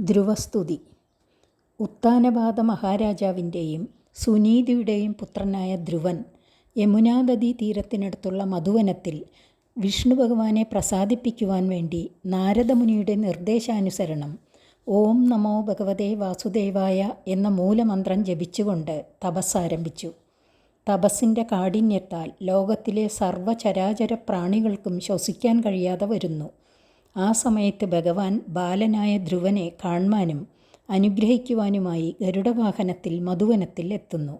ധ്രുവസ്തുതി. ഉത്താനപാത മഹാരാജാവിന്റെയും സുനീതിയുടെയും പുത്രനായ ധ്രുവൻ യമുനാനദീ തീരത്തിനടുത്തുള്ള മധുവനത്തിൽ വിഷ്ണു ഭഗവാനെ പ്രസാദിപ്പിക്കുവാൻ വേണ്ടി നാരദമുനിയുടെ നിർദ്ദേശാനുസരണം ഓം നമോ ഭഗവതേ വാസുദേവായ എന്ന മൂലമന്ത്രം ജപിച്ചുകൊണ്ട് തപസ്സാരംഭിച്ചു. തപസ്സിന്റെ കാഠിന്യത്താൽ ലോകത്തിലെ സർവചരാചര പ്രാണികൾക്കും ശ്വസിക്കാൻ കഴിയാതെ വരുന്നു. ആ സമയത്ത് ഭഗവാൻ ബാലനായ ധ്രുവനെ കാണുവാനും അനുഗ്രഹിക്കുവാനുമായി ഗരുഡവാഹനത്തിൽ മധുവനത്തിൽ എത്തുന്നു.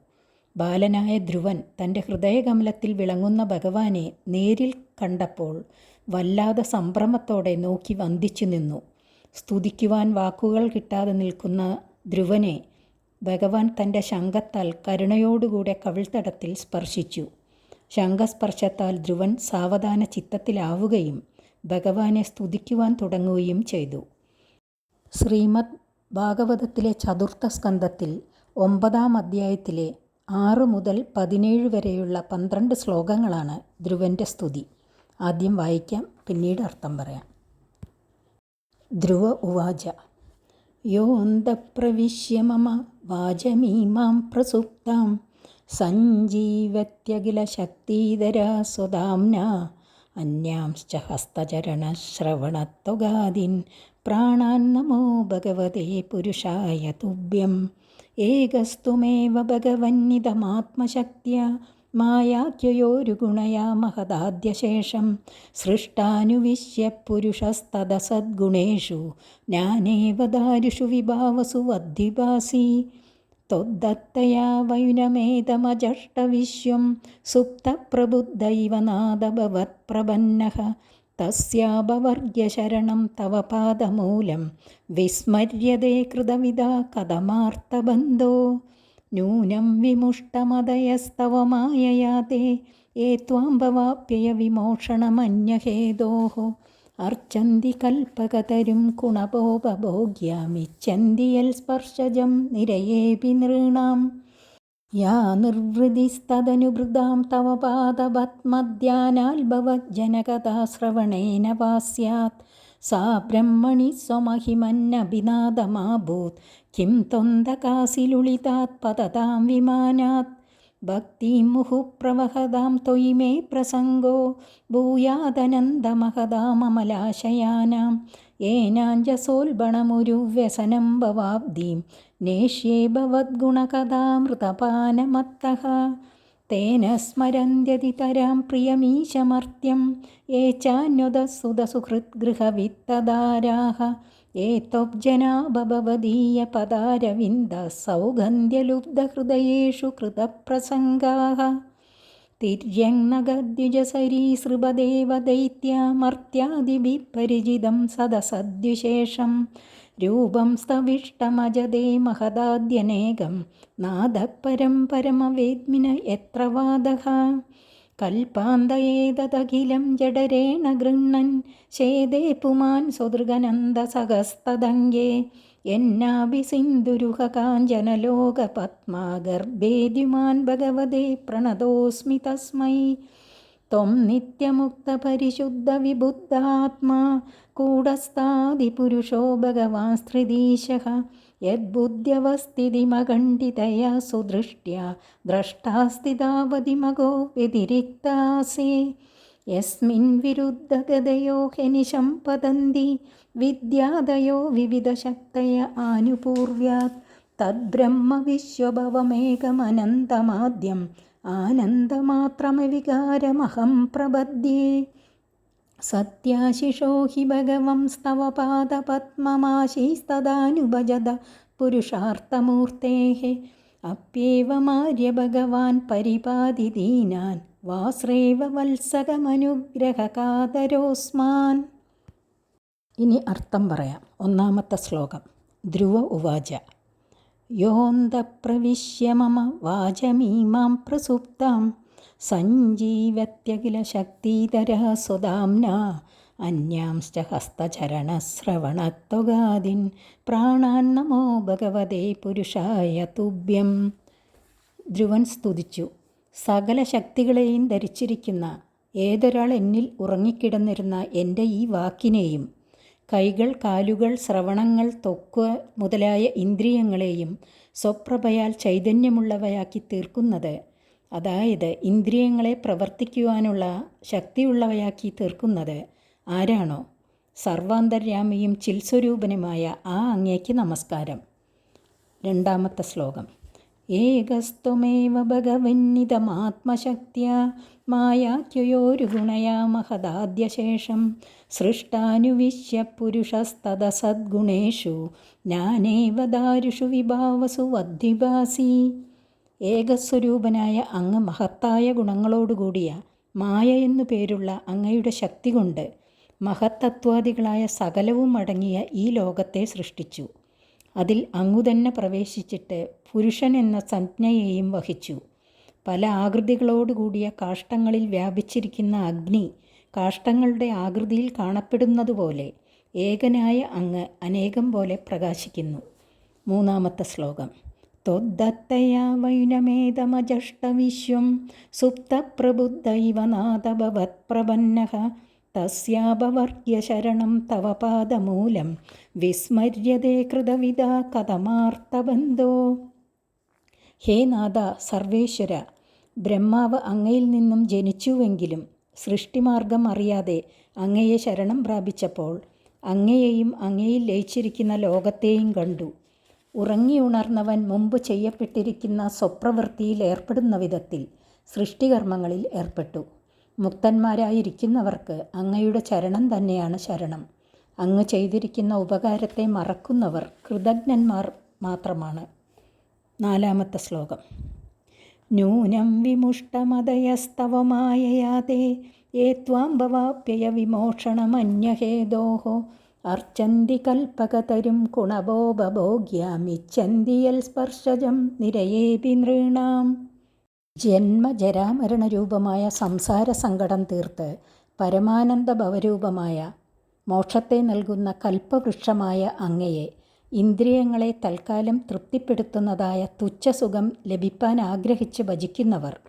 ബാലനായ ധ്രുവൻ തന്റെ ഹൃദയകമലത്തിൽ വിളങ്ങുന്ന ഭഗവാനെ നേരിൽ കണ്ടപ്പോൾ വല്ലാതെ സംഭ്രമത്തോടെ നോക്കി വന്ദിച്ചു നിന്നു. സ്തുതിക്കുവാൻ വാക്കുകൾ കിട്ടാതെ നിൽക്കുന്ന ധ്രുവനെ ഭഗവാൻ തന്റെ ശംഖത്താൽ കരുണയോടുകൂടെ കവിൾത്തടത്തിൽ സ്പർശിച്ചു. ശംഖസ്പർശത്താൽ ധ്രുവൻ സാവധാന ചിത്തത്തിലാവുകയും ഭഗവാനെ സ്തുതിക്കുവാൻ തുടങ്ങുകയും ചെയ്തു. ശ്രീമദ് ഭാഗവതത്തിലെ ചതുർത്ഥ സ്കന്ധത്തിൽ ഒമ്പതാം അധ്യായത്തിലെ ആറ് മുതൽ പതിനേഴ് വരെയുള്ള പന്ത്രണ്ട് ശ്ലോകങ്ങളാണ് ധ്രുവന്റെ സ്തുതി. ആദ്യം വായിക്കാം പിന്നീട് അർത്ഥം പറയാം. ധ്രുവ ഉവാച. യോന്തപ്രവിശ്യ മമ വാചമീമാം പ്രസുപ്താം. സഞ്ജീവത്യഖിലശക്തിധരാ സ്വദാംന അന്യാംശ്ച ഹസ്തചരണശ്രവണത്വഗാദിൻ പ്രാണാൻ നമോ ഭഗവതേ പുരുഷായ തുഭ്യം ഏകസ്തുമേവ ഭഗവന്നിതമാത്മശക്തിയ. മായാഖ്യയോരുഗുണയാ മഹദാദ്യശേഷം. സൃഷ്ടാനുവിശ്യ പുരുഷസ്തദസദ്ഗുണേഷു. ജ്ഞാനേവ ദാരുഷു വിഭാവസു വദ്വിഭാസി त्वद्दत्तया वैनमेतमजष्टविश्वं सुप्तप्रबुद्धैव नादभवत्प्रपन्नः तस्यापवर्ग्यशरणं तव पादमूलं विस्मर्यते कृतविदा कथमार्तबन्धो नूनं विमुष्टमदयस्तव मायया ते ये त्वां भवाप्यय विमोषणमन्यहेदोः अर्चन्ति कल्पकतरुं कुणपोपभोग्यामिच्छन्ति यल्स्पर्शजं निरयेऽपि नृणां या निर्वृतिस्तदनुवृतां तव पादपद्मध्यानाल्भवज्जनकथाश्रवणेन वा स्यात् सा ब्रह्मणि स्वमहिमन्नभिनादमाभूत् किं त्वन्दकासिलुलितात् पततां विमानात् ഭക്തിമുഹുപ്രവഹതാം തൊയി മേ പ്രസംഗോ ഭൂയാതനന്ദമഹതാമമലാശയാനാം ഏനാഞ്ജസോൽബണമുരു വ്യസനം ഭവാബ്ദീം. നേഷ്യേ ഭവദ്ഗുണകഥാമൃതപാനമത്തഃ തേന സ്മരന്ത്യതി പ്രിയമീശമർത്യം ഏ ചാന്യുതസുതസുഹൃദ്ഗൃഹവിത്തദാരാഹ त्वब्जना भवदीयपदारविन्दसौगन्ध्यलुब्धहृदयेषु कृतप्रसङ्गाः तिर्यङ्नगद्युजसरीसृपदेव दैत्यामर्त्यादिभिः परिचितं सदसद्विशेषं रूपं स्तविष्टमजदे महदाद्यनेकं नादः परं परमवेद्मिन यत्र वादः കൽപ്പാന്തയേതതഖിലം ജഡരേണ ഗൃണ്ണൻ ശേദേ പുമാൻ സുദൃഗനന്ദസഹസ്തദങ്കേ എന്നാഭിസിന്ധുരുഹ കാഞ്ചനലോക പത്മാഗർഭേദ്യുമാൻ ഭഗവതേ പ്രണതോസ്മി തസ്മൈ. ത്വം നിത്യമുക്തപരിശുദ്ധവിബുദ്ധാത്മാ കൂടസ്ഥാതിപുരുഷോ ഭഗവാൻ സ്ത്രിതീശ യദ്ബുദ്ധ്യവസ്ഥിതിമഖണ്ഡിതയാ സുദൃഷ്ട്യാ ദ്രഷ്ടാസ്ഥിതാവതിമകോ വ്യതിരിക്താസേ യസ്മിൻ വിരുദ്ധഗതയോ ഹെനിശം പതന്തി വിദ്യാദയോ വിവിധശക്തയ ആനുപൂർവ്യാത് തദ്ബ്രഹ്മവിശ്വഭവമേകമനന്തമാദ്യം ആനന്ദമാത്രമവികാരമഹം പ്രപദ്യേ സത്യാശിഷോ ഹി ഭഗവംസ്തവ പാദപത്മമാശീസ്തദാനുഭജത പുരുഷാർത്ഥമൂർത്തേः അപ്യേവമാര്യ ഭഗവാൻ പരിപാതി ദീനാൻ വാസ്രേവ വത്സകമനുഗ്രഹകാതരോസ്മാൻ. ഇനി അർത്ഥം പറയാം. ഒന്നാമത്തെ ശ്ലോകം. ധ്രുവ ഉവാച. യോന്തപ്രവിശ്യ മമ വാചമീമാം പ്രസുപ്താം. സഞ്ജീവത്യഖിലശക്തിധര സ്വദാംന. അന്യാംശ്ച ഹസ്തചരണശ്രവണത്വഗാദിൻ പ്രാണാൻ നമോ ഭഗവതേ പുരുഷായ തുഭ്യം. ധ്രുവൻ സ്തുതിച്ചു. സകല ശക്തികളെയും ധരിച്ചിരിക്കുന്ന ഏതൊരാൾ എന്നിൽ ഉറങ്ങിക്കിടന്നിരുന്ന എന്റെ ഈ വാക്കിനെയും കൈകൾ കാലുകൾ ശ്രവണങ്ങൾ തൊക്ക് മുതലായ ഇന്ദ്രിയങ്ങളെയും സ്വപ്രഭയാൽ ചൈതന്യമുള്ളവയാക്കി തീർക്കുന്നത് അതായത് ഇന്ദ്രിയങ്ങളെ പ്രവർത്തിക്കുവാനുള്ള ശക്തിയുള്ളവയാക്കി തീർക്കുന്നത് ആരാണോ? സർവാന്തര്യാമിയും ചിൽസ്വരൂപനുമായ ആ അങ്ങേക്ക് നമസ്കാരം. രണ്ടാമത്തെ ശ്ലോകം. ഏകസ്ത്വമേവ ഭഗവന്നിതമാത്മശക്തിയ മായാക്യയോരു ഗുണയാ മഹദാദ്യശേഷം സൃഷ്ടാനുവിശ്യ പുരുഷസ്തത സദ്ഗുണേഷു ജ്ഞാനേവ ദാരുഷു വിഭാവസു വദ്വിഭാസി ഏകസ്വരൂപനായ അങ്ങ് മഹത്തായ ഗുണങ്ങളോടുകൂടിയ മായ എന്നു പേരുള്ള അങ്ങയുടെ ശക്തി കൊണ്ട് മഹത്തത്വാദികളായ സകലവും അടങ്ങിയ ഈ ലോകത്തെ സൃഷ്ടിച്ചു. അതിൽ അങ്ങുതന്നെ പ്രവേശിച്ചിട്ട് പുരുഷൻ എന്ന സംജ്ഞയെയും വഹിച്ചു. പല ആകൃതികളോടുകൂടിയ കാഷ്ടങ്ങളിൽ വ്യാപിച്ചിരിക്കുന്ന അഗ്നി കാഷ്ടങ്ങളുടെ ആകൃതിയിൽ കാണപ്പെടുന്നതുപോലെ ഏകനായ അങ്ങ് അനേകം പോലെ പ്രകാശിക്കുന്നു. മൂന്നാമത്തെ ശ്ലോകം. ത്വദ്ദത്തയാ വൈനമേതമജഷ്ടവിശ്വം സുപ്തപ്രബുദ്ധ ഇവ നാദഭവത്പ്രപന്നഃ തസ്യാപവർഗ്യശരണം തവ പാദമൂലം വിസ്മര്യതേ കൃതവിധ കഥമാർത്തബന്ധോ ഹേ നാഥ സർവേശ്വര ബ്രഹ്മാവ് അങ്ങയിൽ നിന്നും ജനിച്ചുവെങ്കിലും സൃഷ്ടിമാർഗം അറിയാതെ അങ്ങയെ ശരണം പ്രാപിച്ചപ്പോൾ അങ്ങയെയും അങ്ങയിൽ ലയിച്ചിരിക്കുന്ന ലോകത്തെയും കണ്ടു. ഉറങ്ങിയുണർന്നവൻ മുമ്പ് ചെയ്യപ്പെട്ടിരിക്കുന്ന സ്വപ്രവൃത്തിയിൽ ഏർപ്പെടുന്ന വിധത്തിൽ സൃഷ്ടികർമ്മങ്ങളിൽ ഏർപ്പെട്ടു. മുക്തന്മാരായിരിക്കുന്നവർക്ക് അങ്ങയുടെ ചരണം തന്നെയാണ് ശരണം. അങ്ങ് ചെയ്തിരിക്കുന്ന ഉപകാരത്തെ മറക്കുന്നവർ കൃതജ്ഞന്മാർ മാത്രമാണ്. നാലാമത്തെ ശ്ലോകം. ന്യൂനം വിമുഷ്ടമതയസ്തവമായയാതെ ഏ ത്വാം ഭവാപ്യയ വിമോഷണമന്യഹേതോഹോ അർച്ചന്തി കൽപ്പകതരും കുണബോപഭോഗ്യാമിച്ഛന്തി യൽ സ്പർശജം നിരയേപി നൃണാം. ജന്മജരാമരണരൂപമായ സംസാര സങ്കടം തീർത്ത് പരമാനന്ദ ഭവരൂപമായ മോക്ഷത്തെ നൽകുന്ന കൽപ്പവൃക്ഷമായ അങ്ങയെ ഇന്ദ്രിയങ്ങളെ തൽക്കാലം തൃപ്തിപ്പെടുത്തുന്നതായ തുച്ഛസുഖം ലഭിപ്പാൻ ആഗ്രഹിച്ച് ഭജിക്കുന്നവർ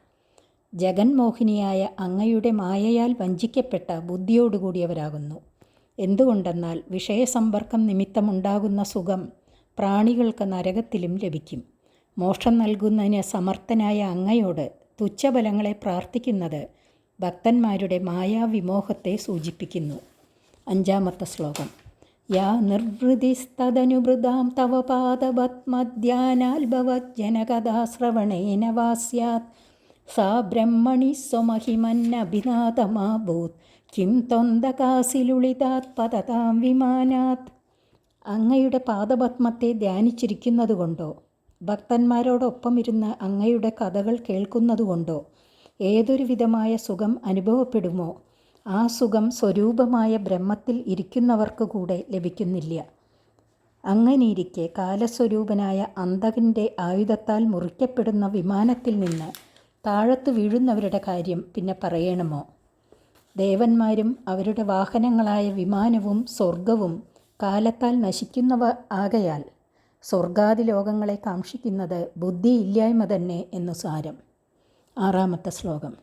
ജഗന്മോഹിനിയായ അങ്ങയുടെ മായയാൽ വഞ്ചിക്കപ്പെട്ട ബുദ്ധിയോടുകൂടിയവരാകുന്നു. എന്തുകൊണ്ടെന്നാൽ വിഷയസമ്പർക്കം നിമിത്തമുണ്ടാകുന്ന സുഖം പ്രാണികൾക്ക് നരകത്തിലും ലഭിക്കും. മോക്ഷം നൽകുന്നതിന് സമർത്ഥനായ അങ്ങയോട് തുച്ഛബലങ്ങളെ പ്രാർത്ഥിക്കുന്നത് ഭക്തന്മാരുടെ മായാവിമോഹത്തെ സൂചിപ്പിക്കുന്നു. അഞ്ചാമത്തെ ശ്ലോകം. യാ നിർവൃതിസ്തദനുഭൃതാം തവ പാദപത്മധ്യാനാൽഭവജനകഥാശ്രവണേനവാസ്യാത് സാ ബ്രഹ്മണി സ്വമഹിമന്നഭിനാഥമാഭൂത് കിം തൊന്തകാസിലുളിതാത് പതതാം വിമാനാത്. അങ്ങയുടെ പാദപത്മത്തെ ധ്യാനിച്ചിരിക്കുന്നതുകൊണ്ടോ ഭക്തന്മാരോടൊപ്പം ഇരുന്ന് അങ്ങയുടെ കഥകൾ കേൾക്കുന്നതുകൊണ്ടോ ഏതൊരു വിധമായ സുഖം അനുഭവപ്പെടുമോ? ആ സുഖം സ്വരൂപമായ ബ്രഹ്മത്തിൽ ഇരിക്കുന്നവർക്ക് കൂടെ ലഭിക്കുന്നില്ല. അങ്ങനെയിരിക്കെ കാലസ്വരൂപനായ അന്തകന്റെ ആയുധത്താൽ മുറിക്കപ്പെടുന്ന വിമാനത്തിൽ നിന്ന് താഴത്ത് വീഴുന്നവരുടെ കാര്യം പിന്നെ പറയണമോ? ദേവന്മാരും അവരുടെ വാഹനങ്ങളായ വിമാനവും സ്വർഗവും കാലത്താൽ നശിക്കുന്നവ ആകയാൽ സ്വർഗാദി ലോകങ്ങളെ കാക്ഷിക്കുന്നത് ബുദ്ധിയില്ലായ്മ തന്നെ എന്നു സാരം. ആറാമത്തെ ശ്ലോകം.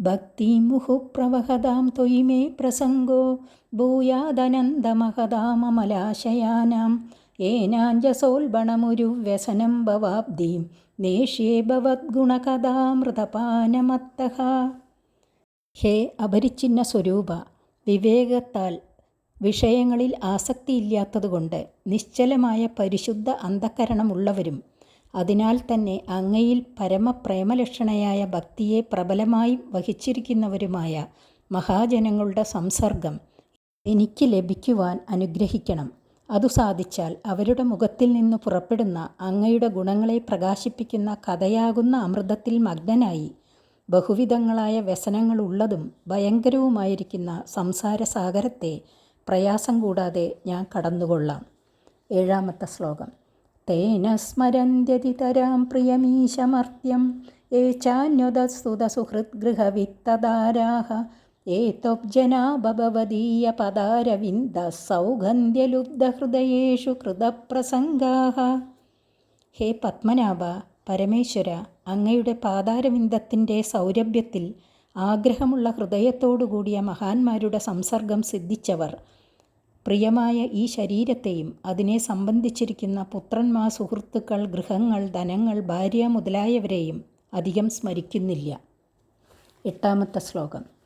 ഭക്തി മുഹുപ്രവഹതാം തൊയ്മേ പ്രസംഗോ ഭൂയാദനന്ദമഹതാമലാശയാനാം ഏനാഞ്ജസോൽബണമുരു വ്യസനം ഭവാബ്ദീം നേഷ്യേ ഭവദ്ഗുണകഥാമൃതപാനമത്തഹ. ഹേ അപരിച്ഛിന്ന സ്വരൂപ വിവേകത്താൽ വിഷയങ്ങളിൽ ആസക്തിയില്ലാത്തതുകൊണ്ട് നിശ്ചലമായ പരിശുദ്ധ അന്ധക്കരണമുള്ളവരും അതിനാൽ തന്നെ അങ്ങയിൽ പരമപ്രേമലക്ഷണയായ ഭക്തിയെ പ്രബലമായി വഹിച്ചിരിക്കുന്നവരുമായ മഹാജനങ്ങളുടെ സംസർഗം എനിക്ക് ലഭിക്കുവാൻ അനുഗ്രഹിക്കണം. അതു സാധിച്ചാൽ അവരുടെ മുഖത്തിൽ നിന്ന് പുറപ്പെടുന്ന അങ്ങയുടെ ഗുണങ്ങളെ പ്രകാശിപ്പിക്കുന്ന കഥയാകുന്ന അമൃതത്തിൽ മഗ്നനായി ബഹുവിധങ്ങളായ വ്യസനങ്ങളുള്ളതും ഭയങ്കരവുമായിരിക്കുന്ന സംസാരസാഗരത്തെ പ്രയാസം കൂടാതെ ഞാൻ കടന്നുകൊള്ളാം. ഏഴാമത്തെ ശ്ലോകം. തേന സ്മരന്ത്യതിതരാം പ്രിയമീശമർത്യം ഏ ചാന്യുതസുതസുഹൃദ്ഗൃഹവിത്തതാരാഹ ഏത്വബ്ജനാ ഭവദീയ പദാരവിന്ദ സൗഗന്ധ്യലുബ്ധഹൃദയേഷു കൃതപ്രസംഗാഹ. ഹേ പത്മനാഭ പരമേശ്വര അങ്ങയുടെ പാതാരവിന്ദത്തിന്റെ സൗരഭ്യത്തിൽ ആഗ്രഹമുള്ള ഹൃദയത്തോടുകൂടിയ മഹാന്മാരുടെ സംസർഗം സിദ്ധിച്ചവർ. പ്രിയമായ ഈ ശരീരത്തെയും അതിനെ സംബന്ധിച്ചിരിക്കുന്ന പുത്രന്മാർ സുഹൃത്തുക്കൾ ഗൃഹങ്ങൾ ധനങ്ങൾ ഭാര്യ മുതലായവരെയും അധികം സ്മരിക്കുന്നില്ല. എട്ടാമത്തെ ശ്ലോകം.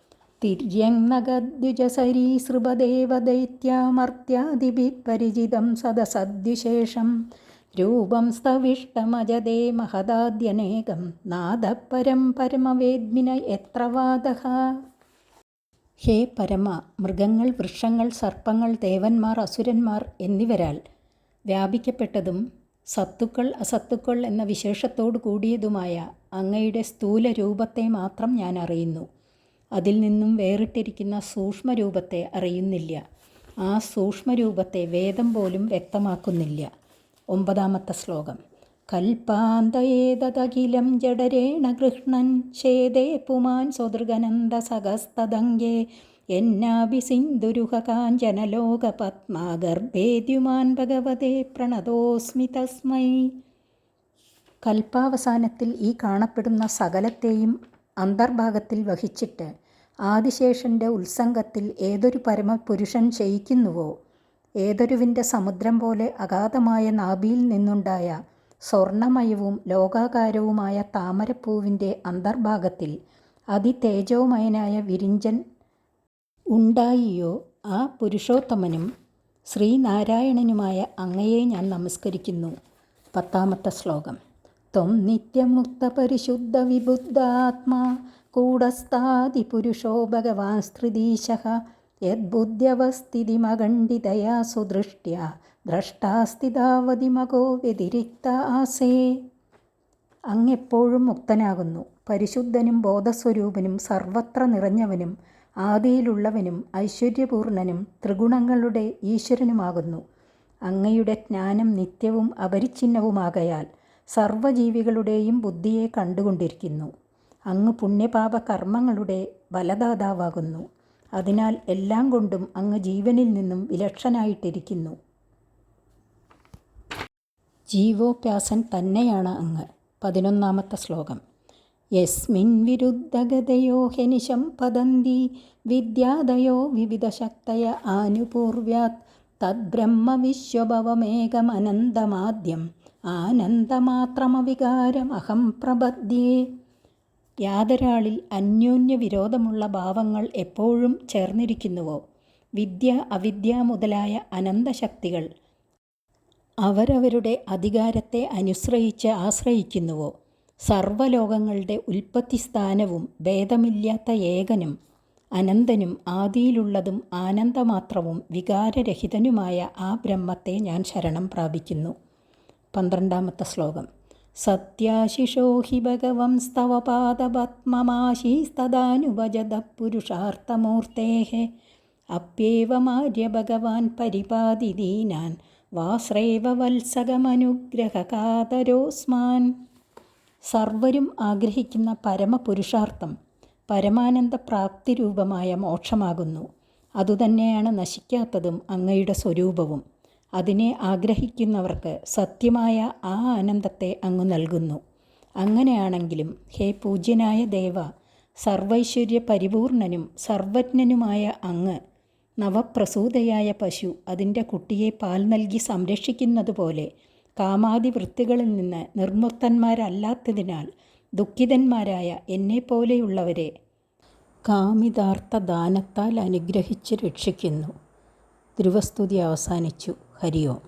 തിര്യങ്ങദ്യുജസരീസൃപദേവദൈത്യമർത്യാദിഭി പരിചിതം സദസദ്വിശേഷം രൂപം സ്തവിഷ്ടമജതേ മഹദാദ്യനേകം നാദപരം പരമവേദ്മിന എത്ര വാദഃ ഹേ പരമ മൃഗങ്ങൾ വൃക്ഷങ്ങൾ സർപ്പങ്ങൾ ദേവന്മാർ അസുരന്മാർ എന്നിവരാൽ വ്യാപിക്കപ്പെട്ടതും സത്തുക്കൾ അസത്തുക്കൾ എന്ന വിശേഷത്തോടു കൂടിയതുമായ അങ്ങയുടെ സ്ഥൂല രൂപത്തെ മാത്രം ഞാൻ അറിയുന്നു. അതിൽ നിന്നും വേറിട്ടിരിക്കുന്ന സൂക്ഷ്മരൂപത്തെ അറിയുന്നില്ല. ആ സൂക്ഷ്മരൂപത്തെ വേദം പോലും വ്യക്തമാക്കുന്നില്ല. ഒമ്പതാമത്തെ ശ്ലോകം. കൽപ്പാന്തയേതകിലം ജഡരേണ കൃഷ്ണൻ ഛേദേ പുമാൻ സ്വദൃഗനന്ദ സഹസ്തദംഗേ എന്നാഭിസിന്ധുരുഹ കാഞ്ചനലോക പത്മാഗർഭേദ്യുമാൻ ഭഗവതേ പ്രണതോസ്മി തസ്മൈ. കൽപ്പാവസാനത്തിൽ ഈ കാണപ്പെടുന്ന സകലത്തെയും അന്തർഭാഗത്തിൽ വഹിച്ചിട്ട് ആദിശേഷന്റെ ഉത്സംഗത്തിൽ ഏതൊരു പരമപുരുഷൻ ശയിക്കുന്നുവോ ഏതൊരുവിന്റെ സമുദ്രം പോലെ അഗാധമായ നാഭിയിൽ നിന്നുണ്ടായ സ്വർണമയവും ലോകാകാരവുമായ താമരപ്പൂവിന്റെ അന്തർഭാഗത്തിൽ അതിതേജോമയനായ വിരിഞ്ചൻ ഉണ്ടായിയോ? ആ പുരുഷോത്തമനും ശ്രീനാരായണനുമായ അങ്ങയെ ഞാൻ നമസ്കരിക്കുന്നു. പത്താമത്തെ ശ്ലോകം. ത്വം നിത്യമുക്ത പരിശുദ്ധ വിബുദ്ധാത്മാ കൂടസ്ഥാതി പുരുഷോ ഭഗവാൻ സ്ത്രീദീശ യദ്ബുദ്ധ്യവസ്ഥിതിമഖണ്ഡിതയാ സുദൃഷ്ട്യ ദ്രഷ്ടാസ്ഥിതാവതിമകോ വ്യതിരിക്ത ആസേ. അങ്ങെപ്പോഴും മുക്തനാകുന്നു. പരിശുദ്ധനും ബോധസ്വരൂപനും സർവത്ര നിറഞ്ഞവനും ആദിയിലുള്ളവനും ഐശ്വര്യപൂർണനും ത്രിഗുണങ്ങളുടെ ഈശ്വരനുമാകുന്നു. അങ്ങയുടെ ജ്ഞാനം നിത്യവും അപരിച്ഛിന്നവുമാകയാൽ സർവജീവികളുടെയും ബുദ്ധിയെ കണ്ടുകൊണ്ടിരിക്കുന്നു. അങ്ങ് പുണ്യപാപ കർമ്മങ്ങളുടെ ബലദാതാവാകുന്നു അതിനാൽ എല്ലാം കൊണ്ടും അങ്ങ് ജീവനിൽ നിന്നും വിലക്ഷനായിട്ടിരിക്കുന്നു. ജീവോപ്യാസൻ തന്നെയാണ് അങ്ങ്. പതിനൊന്നാമത്തെ ശ്ലോകം. യസ്മിൻ വിരുദ്ധഗതയോ ഹനിശം പതന്തി വിദ്യാദയോ വിവിധശക്തയ ആനുപൂർവ്യാത് തദ്ബ്രഹ്മ വിശ്വഭവമേകമനന്തമാദ്യം അഹം പ്രപദ്യേ. യാതൊരാളിൽ അന്യോന്യ വിരോധമുള്ള ഭാവങ്ങൾ എപ്പോഴും ചേർന്നിരിക്കുന്നുവോ? വിദ്യ അവിദ്യ മുതലായ അനന്തശക്തികൾ അവരവരുടെ അധികാരത്തെ അനുശ്രയിച്ച് ആശ്രയിക്കുന്നുവോ? സർവലോകങ്ങളുടെ ഉൽപ്പത്തിസ്ഥാനവും ഭേദമില്ലാത്ത ഏകനും അനന്തനും ആദിയിലുള്ളതും ആനന്ദമാത്രവും വികാരരഹിതനുമായ ആ ബ്രഹ്മത്തെ ഞാൻ ശരണം പ്രാപിക്കുന്നു. പന്ത്രണ്ടാമത്തെ ശ്ലോകം. സത്യാശിഷോ ഹി ഭഗവംസ്തവ പാദപത്മമാശീസ്തദാനുവജത പുരുഷാർത്ഥമൂർത്തേ അപ്യേവമാര്യ ഭഗവാൻ പരിപാതി ദീനാൻ വാസ്രേവ വത്സകമനുഗ്രഹകാതരോസ്മാൻ. സർവരും ആഗ്രഹിക്കുന്ന പരമപുരുഷാർത്ഥം പരമാനന്ദ പ്രാപ്തിരൂപമായ മോക്ഷമാകുന്നു. അതുതന്നെയാണ് നശിക്കാത്തതും അങ്ങയുടെ സ്വരൂപവും. അതിനെ ആഗ്രഹിക്കുന്നവർക്ക് സത്യമായ ആ ആനന്ദത്തെ അങ്ങ് നൽകുന്നു. അങ്ങനെയാണെങ്കിലും ഹേ പൂജ്യനായ ദേവ സർവൈശ്വര്യ പരിപൂർണനും സർവജ്ഞനുമായ അങ്ങ് നവപ്രസൂതയായ പശു അതിന്റെ കുട്ടിയെ പാൽ നൽകി സംരക്ഷിക്കുന്നതുപോലെ കാമാതി വൃത്തികളിൽ നിന്ന് നിർമുക്തന്മാരല്ലാത്തതിനാൽ ദുഃഖിതന്മാരായ എന്നെപ്പോലെയുള്ളവരെ കാമിതാർത്ഥ ദാനത്താൽ അനുഗ്രഹിച്ച് രക്ഷിക്കുന്നു. ധ്രുവസ്തുതി അവസാനിച്ചു. ഹരി ഓം